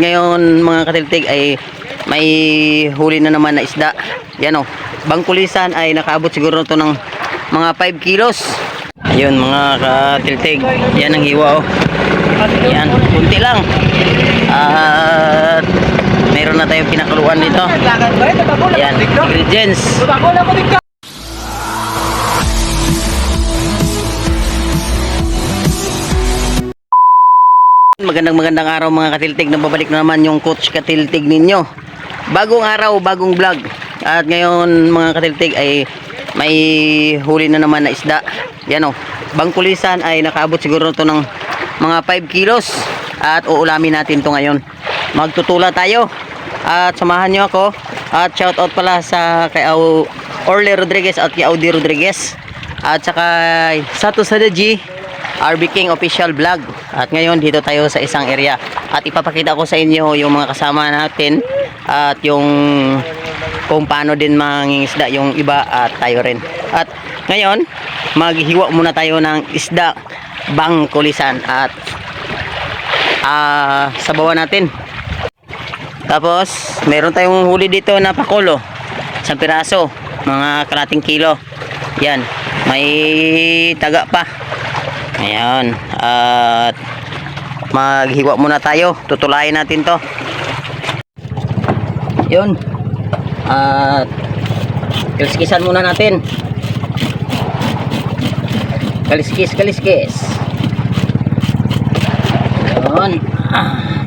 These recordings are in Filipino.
Ngayon mga katiltig ay may huli na naman na isda. Yan o. Bangkulisan ay nakaabot siguro to ng mga 5 kilos. Ayun mga katiltig. Yan ang hiwa o. Yan. Kunti lang. At meron na tayong pinakuluan dito. Yan. Ingredients. Magandang magandang araw mga katiltig na babalik na naman yung coach katiltig ninyo. Bagong araw, bagong vlog. At ngayon mga katiltig ay may huli na naman na isda. Yan o. Bangkulisan ay nakaabot siguro to ng mga 5 kilos. At uulamin natin to ngayon. Magtutula tayo. At samahan nyo ako. At shout out pala sa kay Orle Rodriguez at kay Audi Rodriguez. At saka Sato Sadaji RB King official vlog. At ngayon dito tayo sa isang area. At ipapakita ko sa inyo yung mga kasama natin at yung kung paano din mangingisda yung iba at tayo rin. At ngayon, maghiwa muna tayo ng isda bangkulisan at ah sabawan natin. Tapos, meron tayong huli dito na pakulo. Isang piraso, mga kalating kilo. Yan, may taga pa. Ayan. At maghiwa muna tayo. Tutulayin natin to. Yun. At kaliskisan muna natin. Kaliskis, kaliskis. Yun. Ah.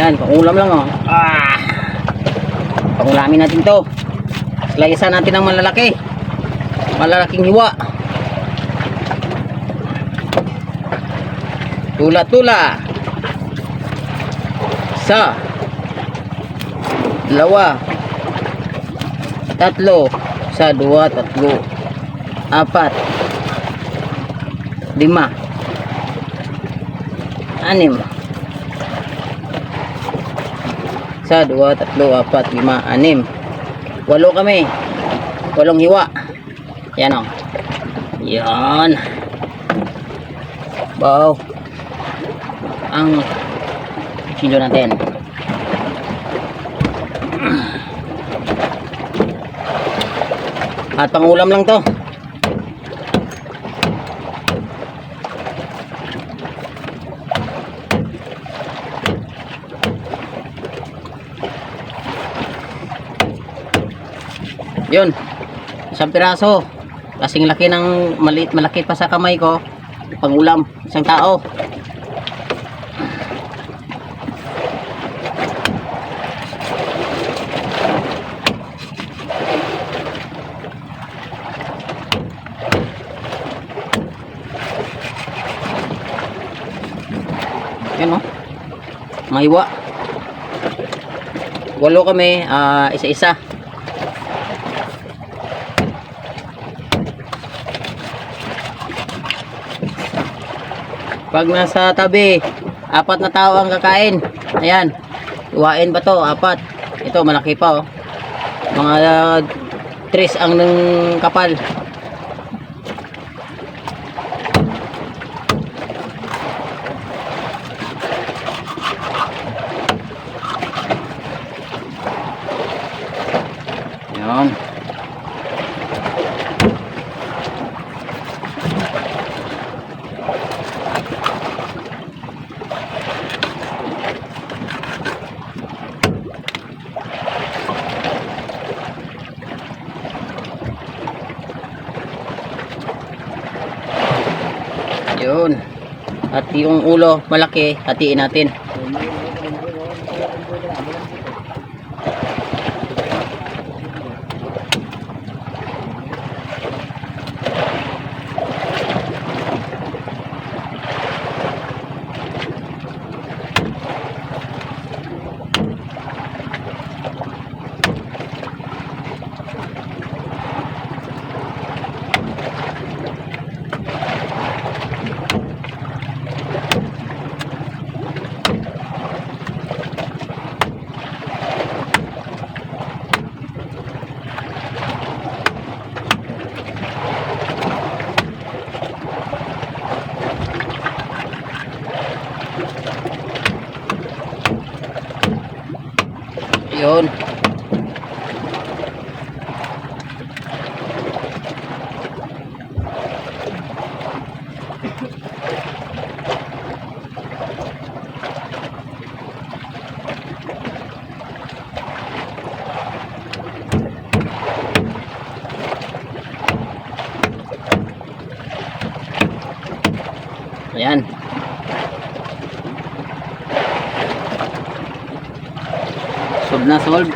Yan, pangulam lang oh. Ah. Pangulamin natin 'to. Slicean natin ng malalaki. Malalaking hiwa. Tula-tula. Sa dalawa tatlo sa dua tatlo apat lima anim isa, dua, tatlo, apat, lima, anim. Walo kami. Walong hiwa. Yan o. Yan. Wow. Ang kilo natin. At pangulam lang to. Yun. Isang piraso. Kasing laki ng maliit malaki pa sa kamay ko. Pangulam. Isang tao. Yan o. Mahiwa. Walo kami. ah, isa-isa. Pag nasa tabi, apat na tao ang kakain. Ayan. Iwain ba to? Apat. Ito, malaki pa oh. Mga uh, tres ang ng kapal. Yan. Yun. At yung ulo malaki, hatiin natin. Na solve.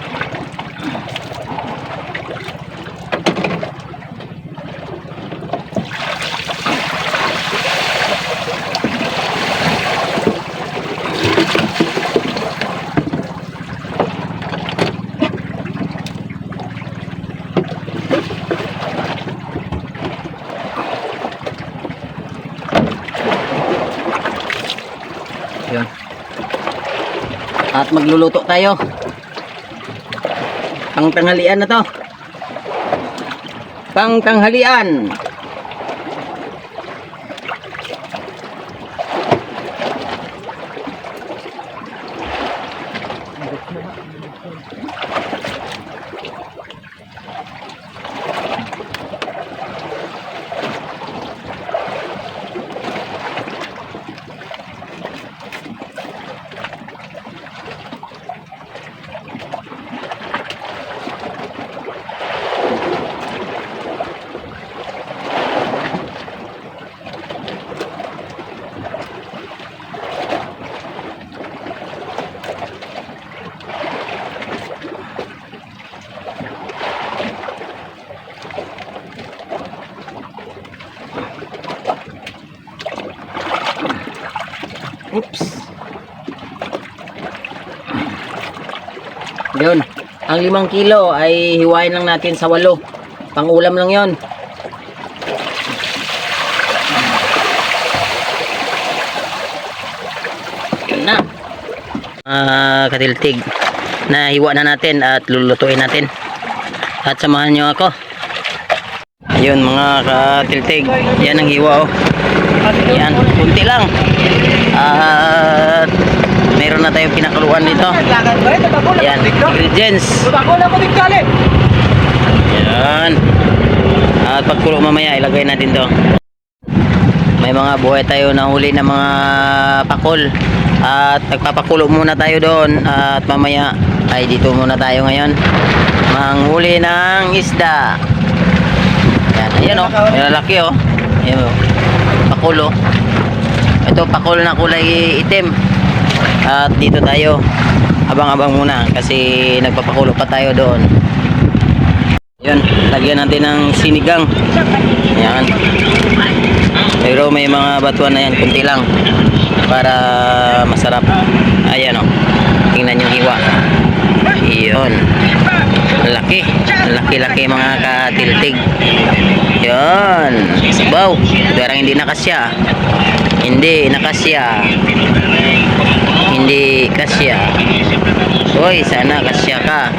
Yun. At magluluto tayo. Pang tanghalian na to. Pang Oops. Yun. Ang limang kilo ay hiwain lang natin sa walo. Pang ulam lang yon. Yun na. Ah, katiltig. Na hiwa na natin at lulutuin natin. At samahan nyo ako. Ayun mga katiltig. Yan ang hiwa oh. Yan, kunti lang. At meron na tayong pinakuluan dito. Yan, ingredients. Yan. At pagkulo mamaya, ilagay natin to. May mga buhay tayo na huli na mga pakol. At nagpapakulo muna tayo doon. At mamaya, ay dito muna tayo ngayon. Manghuli ng isda. Yan, ayan o. Oh. Malalaki o. Oh. Ayan o. Pakulo. Ito, pakulo na kulay itim. At dito tayo. Abang-abang muna kasi nagpapakulo pa tayo doon. Yan, lagyan natin ng sinigang. Yan. Pero may mga batuan na yan, kunti lang. Para masarap. Ayan o. Tingnan yung hiwa. Iyon. Laki. Laki-laki mga katiltig. Yan. Sabaw. Parang hindi nakasya. Hindi nakasya. Hindi kasya. Hoy, sana kasya ka.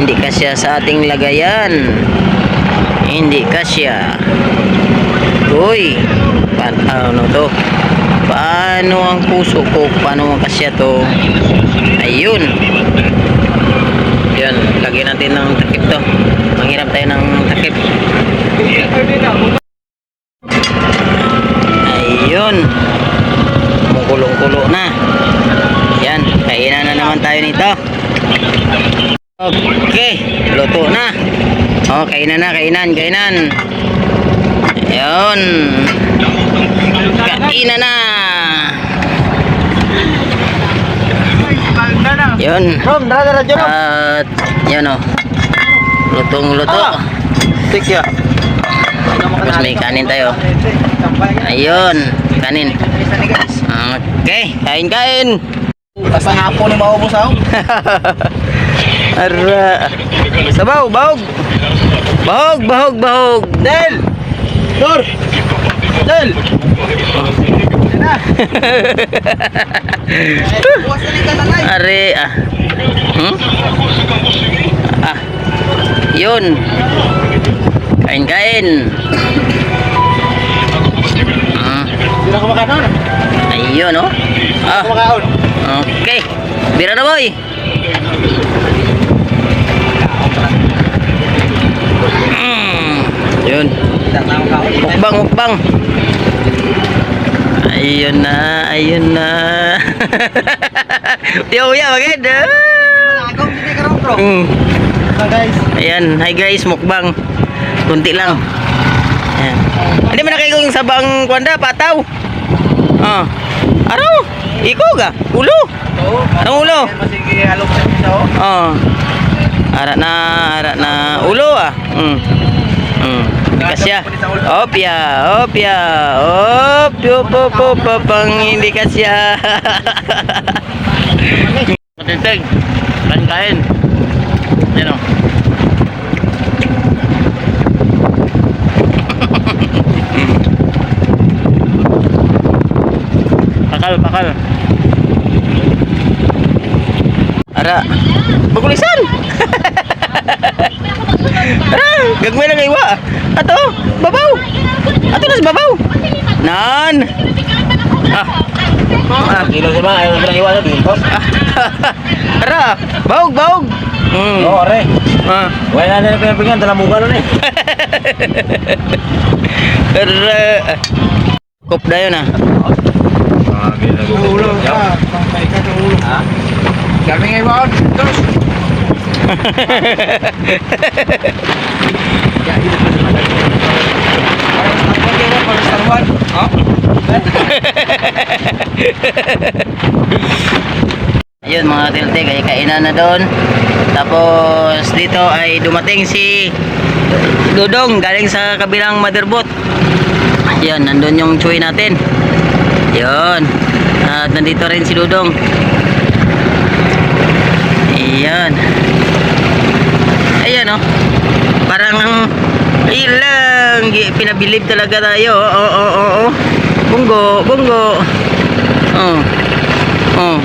Hindi kasya sa ating lagayan. Hindi kasya. Uy, paano to? Paano ang puso ko? Paano ang kasya to? Ayun. Yan, lagyan natin ng takip to. Manghirap tayo ng takip. Ayun. Kumukulong-kulo na. Yan, kainan na naman tayo nito. Okay, luto na. Oh, kainan na, kainan, kainan. Ayun. Kainan na. Yun. At yan o. Lutong luto. Ah. Tik ya. Tapos may kanin tayo. Ayun, kanin. Okay, kain-kain. Basta hapon yung maubos ako. Ara. Sabaw, bahog. Bahog, bahog, bahog. Del! Dor! Del! Are, ah. Hmm? Ah. Yun. Kain-kain. Ah. Ayun, oh. Ah. Okay. Bira na, boy. Mm. Yun. Mukbang, mukbang. Ayun na, ayun na. Yo, ya, maganda. Ako, hindi ka bro. Mm. So guys, Ayan, hi guys, mukbang. Kunti lang. Ayan. Hindi man nakikong sabang kwanda, pataw. Oh. Araw. Ikaw ga. Ulo. Oo. Anong ulo? Masige halog sa isa oh. Oh. Ara na, ya. Op ya, op ya. Op, op, op, op, op pengindikas ya. Ketinting. Kain-kain. Yan o. Pakal, pakal. Ara. Bagulisan! Ara, gagmay lang iwa. Ato, babaw. Ato nas babaw. Nan. Ah. Ah. Kilo si ba? Ayaw na iwan na dito. Ara, baog, baog. Mm. Oo, re. Ah. Wala na na pinapingan. Dalamugan na eh. Ara. Kop na yun ah. Ah, Ulo ka, pangkay ka sa ulo. Ha? Kami nga iwan, dos. Ayun mga tiltig ay kainan na doon. Tapos dito ay dumating si Dudong galing sa kabilang motherboard. Yan, nandun yung chuy natin. Yun. At nandito rin si Dudong. Ayan. Ayan oh. Parang ilang gi- pinabilib talaga tayo. Oo, oo, oo, oo. Bunggo, bunggo. Oh. Oh.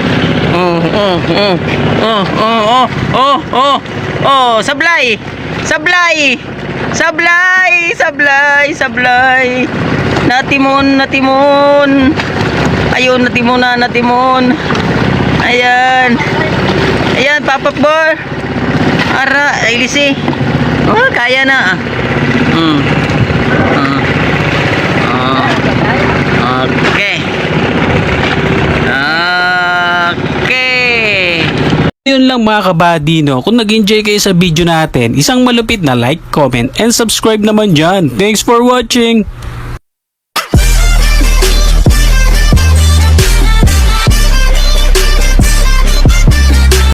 Oh, oh, oh. Oh, oh, oh. Oh, oh. Oh, sablay. Sablay. Sablay, sablay, sablay. Natimon, natimon. Ayun, natimon na, natimon. Ayan. Ayan, papap bar. Ara, ilisi. Oh, kaya na. Hmm. Hmm. Oh. Okay. Okay. Yun lang mga kabady no. Kung nag-enjoy kayo sa video natin, isang malupit na like, comment, and subscribe naman dyan. Thanks for watching!